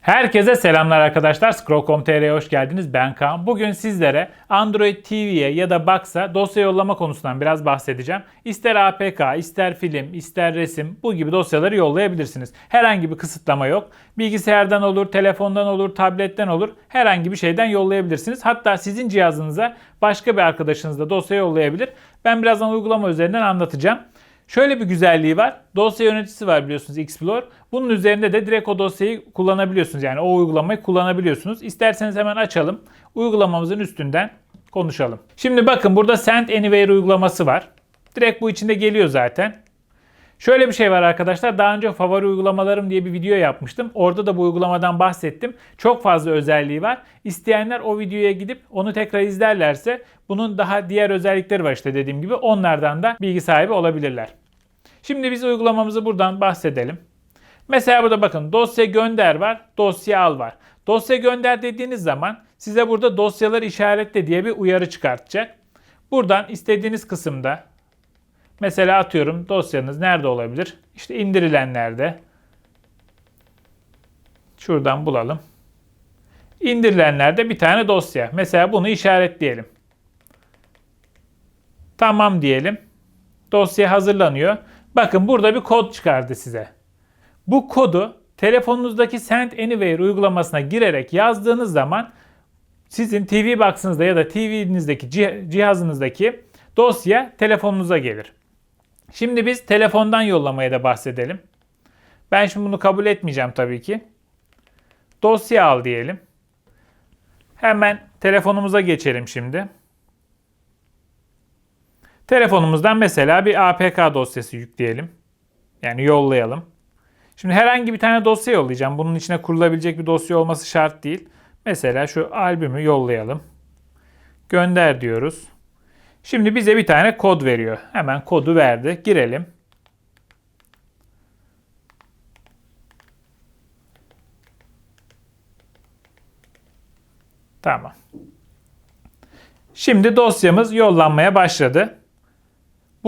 Herkese selamlar arkadaşlar. Scroll.com.tr'ye hoş geldiniz. Ben Kaan. Bugün sizlere Android TV'ye ya da Box'a dosya yollama konusundan biraz bahsedeceğim. İster APK, ister film, ister resim bu gibi dosyaları yollayabilirsiniz. Herhangi bir kısıtlama yok. Bilgisayardan olur, telefondan olur, tabletten olur. Herhangi bir şeyden yollayabilirsiniz. Hatta sizin cihazınıza başka bir arkadaşınız da dosya yollayabilir. Ben birazdan uygulama üzerinden anlatacağım. Şöyle bir güzelliği var. Dosya yöneticisi var biliyorsunuz Explore. Bunun üzerinde de direkt o dosyayı kullanabiliyorsunuz. Yani o uygulamayı kullanabiliyorsunuz. İsterseniz hemen açalım. Uygulamamızın üstünden konuşalım. Şimdi bakın burada Send Anywhere uygulaması var. Direkt bu içinde geliyor zaten. Şöyle bir şey var arkadaşlar. Daha önce favori uygulamalarım diye bir video yapmıştım. Orada da bu uygulamadan bahsettim. Çok fazla özelliği var. İsteyenler o videoya gidip onu tekrar izlerlerse bunun daha diğer özellikleri var işte dediğim gibi. Onlardan da bilgi sahibi olabilirler. Şimdi biz uygulamamızı buradan bahsedelim. Mesela burada bakın dosya gönder var, dosya al var. Dosya gönder dediğiniz zaman size burada dosyaları işaretle diye bir uyarı çıkartacak. Buradan istediğiniz kısımda mesela atıyorum dosyanız nerede olabilir? İşte indirilenlerde. Şuradan bulalım. İndirilenlerde bir tane dosya. Mesela bunu işaretleyelim. Tamam diyelim. Dosya hazırlanıyor. Bakın burada bir kod çıkardı size. Bu kodu telefonunuzdaki Send Anywhere uygulamasına girerek yazdığınız zaman sizin TV Box'ınızda ya da TV'nizdeki cihazınızdaki dosya telefonunuza gelir. Şimdi biz telefondan yollamaya da bahsedelim. Ben şimdi bunu kabul etmeyeceğim tabii ki. Dosya al diyelim. Hemen telefonumuza geçelim şimdi. Telefonumuzdan mesela bir APK dosyası yükleyelim. Yani yollayalım. Şimdi herhangi bir tane dosya yollayacağım. Bunun içine kurulabilecek bir dosya olması şart değil. Mesela şu albümü yollayalım. Gönder diyoruz. Şimdi bize bir tane kod veriyor. Hemen kodu verdi. Girelim. Tamam. Şimdi dosyamız yollanmaya başladı.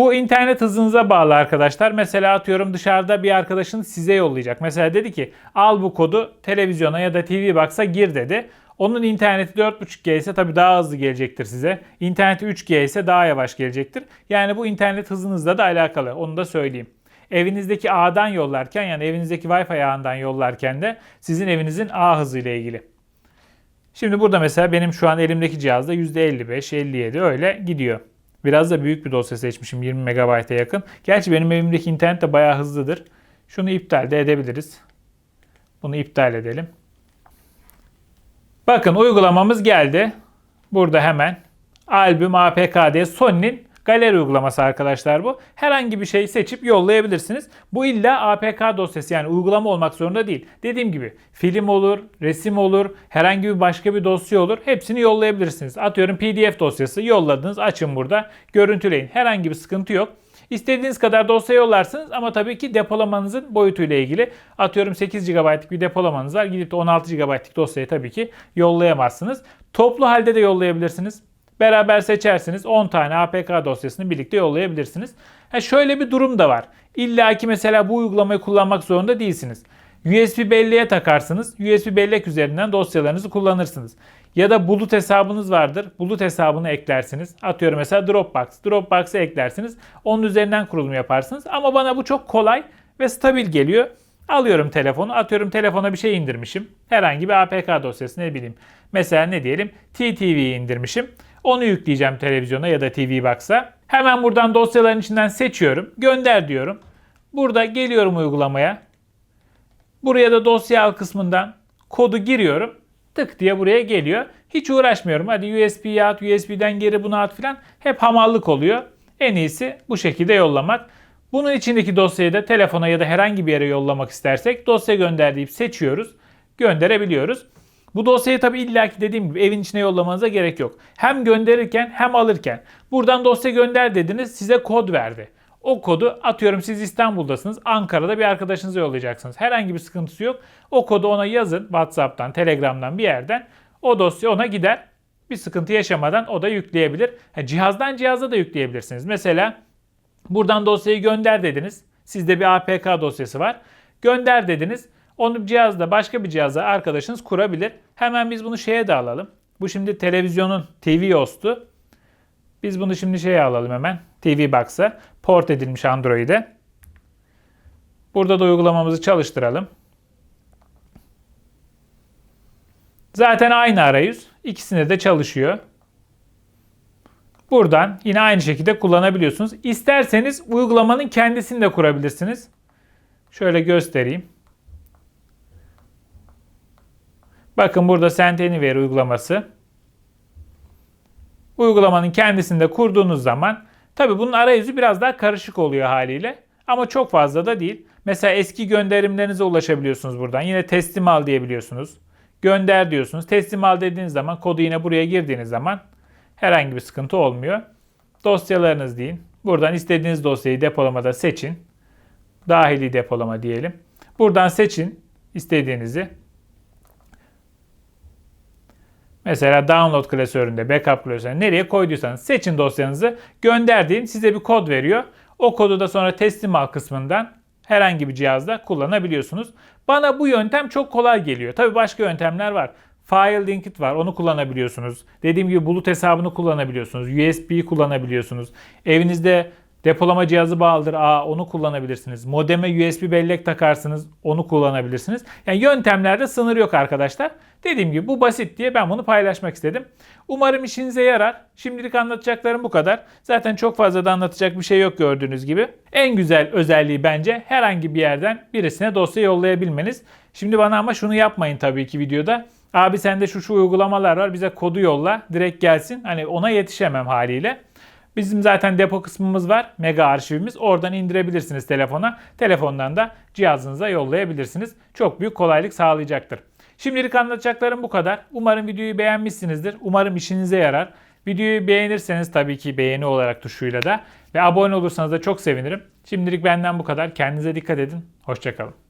Bu internet hızınıza bağlı arkadaşlar. Mesela atıyorum dışarıda bir arkadaşın size yollayacak. Mesela dedi ki al bu kodu televizyona ya da TV Box'a gir dedi. Onun interneti 4.5G ise tabii daha hızlı gelecektir size. İnterneti 3G ise daha yavaş gelecektir. Yani bu internet hızınızla da alakalı. Onu da söyleyeyim. Evinizdeki ağdan yollarken yani evinizdeki Wi-Fi ağından yollarken de sizin evinizin ağ hızı ile ilgili. Şimdi burada mesela benim şu an elimdeki cihazda %55, 57 öyle gidiyor. Biraz da büyük bir dosya seçmişim 20 MB'e yakın. Gerçi benim evimdeki internet de bayağı hızlıdır. Şunu iptal de edebiliriz. Bunu iptal edelim. Bakın uygulamamız geldi. Burada hemen albüm APK diye Sony'nin galeri uygulaması arkadaşlar bu. Herhangi bir şey seçip yollayabilirsiniz. Bu illa APK dosyası yani uygulama olmak zorunda değil. Dediğim gibi film olur, resim olur, herhangi bir başka bir dosya olur. Hepsini yollayabilirsiniz. Atıyorum PDF dosyası yolladınız. Açın burada. Görüntüleyin. Herhangi bir sıkıntı yok. İstediğiniz kadar dosya yollarsınız ama tabii ki depolamanızın boyutuyla ilgili. Atıyorum 8 GB'lık bir depolamanız var. Gidip de 16 GB'lık dosyayı tabii ki yollayamazsınız. Toplu halde de yollayabilirsiniz. Beraber seçersiniz 10 tane APK dosyasını birlikte yollayabilirsiniz. Ha şöyle bir durum da var. İlla ki mesela bu uygulamayı kullanmak zorunda değilsiniz. USB belleğe takarsınız. USB bellek üzerinden dosyalarınızı kullanırsınız. Ya da bulut hesabınız vardır. Bulut hesabını eklersiniz. Atıyorum mesela Dropbox. Dropbox'ı eklersiniz. Onun üzerinden kurulum yaparsınız. Ama bana bu çok kolay ve stabil geliyor. Alıyorum telefonu. Atıyorum telefona bir şey indirmişim. Herhangi bir APK dosyası ne bileyim. Mesela ne diyelim? TTV'yi indirmişim. Onu yükleyeceğim televizyona ya da TV Box'a. Hemen buradan dosyaların içinden seçiyorum. Gönder diyorum. Burada geliyorum uygulamaya. Buraya da dosya al kısmından kodu giriyorum. Tık diye buraya geliyor. Hiç uğraşmıyorum. Hadi USB'ye at, USB'den geri bunu at filan. Hep hamallık oluyor. En iyisi bu şekilde yollamak. Bunun içindeki dosyayı da telefona ya da herhangi bir yere yollamak istersek dosya gönder deyip seçiyoruz. Gönderebiliyoruz. Bu dosyayı tabi illaki dediğim gibi evin içine yollamanıza gerek yok. Hem gönderirken hem alırken. Buradan dosya gönder dediniz size kod verdi. O kodu atıyorum siz İstanbul'dasınız. Ankara'da bir arkadaşınıza yollayacaksınız. Herhangi bir sıkıntısı yok. O kodu ona yazın WhatsApp'tan, Telegram'dan bir yerden. O dosya ona gider. Bir sıkıntı yaşamadan o da yükleyebilir. Ha, cihazdan cihaza da yükleyebilirsiniz. Mesela buradan dosyayı gönder dediniz. Sizde bir APK dosyası var. Gönder dediniz. Onu cihazda başka bir cihazda arkadaşınız kurabilir. Hemen biz bunu şeye de alalım. Bu şimdi televizyonun TV host'u. Biz bunu şimdi şeye alalım hemen. TV Box'a. Port edilmiş Android'e. Burada da uygulamamızı çalıştıralım. Zaten aynı arayüz. İkisinde de çalışıyor. Buradan yine aynı şekilde kullanabiliyorsunuz. İsterseniz uygulamanın kendisini de kurabilirsiniz. Şöyle göstereyim. Bakın burada Send Anywhere uygulaması. Uygulamanın kendisini de kurduğunuz zaman tabi bunun arayüzü biraz daha karışık oluyor haliyle. Ama çok fazla da değil. Mesela eski gönderimlerinize ulaşabiliyorsunuz buradan. Yine teslim al diyebiliyorsunuz. Gönder diyorsunuz. Teslim al dediğiniz zaman kodu yine buraya girdiğiniz zaman herhangi bir sıkıntı olmuyor. Dosyalarınız deyin. Buradan istediğiniz dosyayı depolamada seçin. Dahili depolama diyelim. Buradan seçin istediğinizi. Mesela download klasöründe, backup klasöründe nereye koyduysanız seçin dosyanızı, gönder deyin. Size bir kod veriyor. O kodu da sonra teslim al kısmından herhangi bir cihazda kullanabiliyorsunuz. Bana bu yöntem çok kolay geliyor. Tabii başka yöntemler var. File Linkit var. Onu kullanabiliyorsunuz. Dediğim gibi bulut hesabını kullanabiliyorsunuz. USB'yi kullanabiliyorsunuz. Evinizde depolama cihazı bağlıdır. Aa, onu kullanabilirsiniz. Modeme USB bellek takarsınız. Onu kullanabilirsiniz. Yani yöntemlerde sınır yok arkadaşlar. Dediğim gibi bu basit diye ben bunu paylaşmak istedim. Umarım işinize yarar. Şimdilik anlatacaklarım bu kadar. Zaten çok fazla da anlatacak bir şey yok gördüğünüz gibi. En güzel özelliği bence herhangi bir yerden birisine dosya yollayabilmeniz. Şimdi bana ama şunu yapmayın tabii ki videoda. Abi sende şu şu uygulamalar var bize kodu yolla direkt gelsin. Hani ona yetişemem haliyle. Bizim zaten depo kısmımız var. Mega arşivimiz. Oradan indirebilirsiniz telefona. Telefondan da cihazınıza yollayabilirsiniz. Çok büyük kolaylık sağlayacaktır. Şimdilik anlatacaklarım bu kadar. Umarım videoyu beğenmişsinizdir. Umarım işinize yarar. Videoyu beğenirseniz tabii ki beğeni olarak tuşuyla da ve abone olursanız da çok sevinirim. Şimdilik benden bu kadar. Kendinize dikkat edin. Hoşçakalın.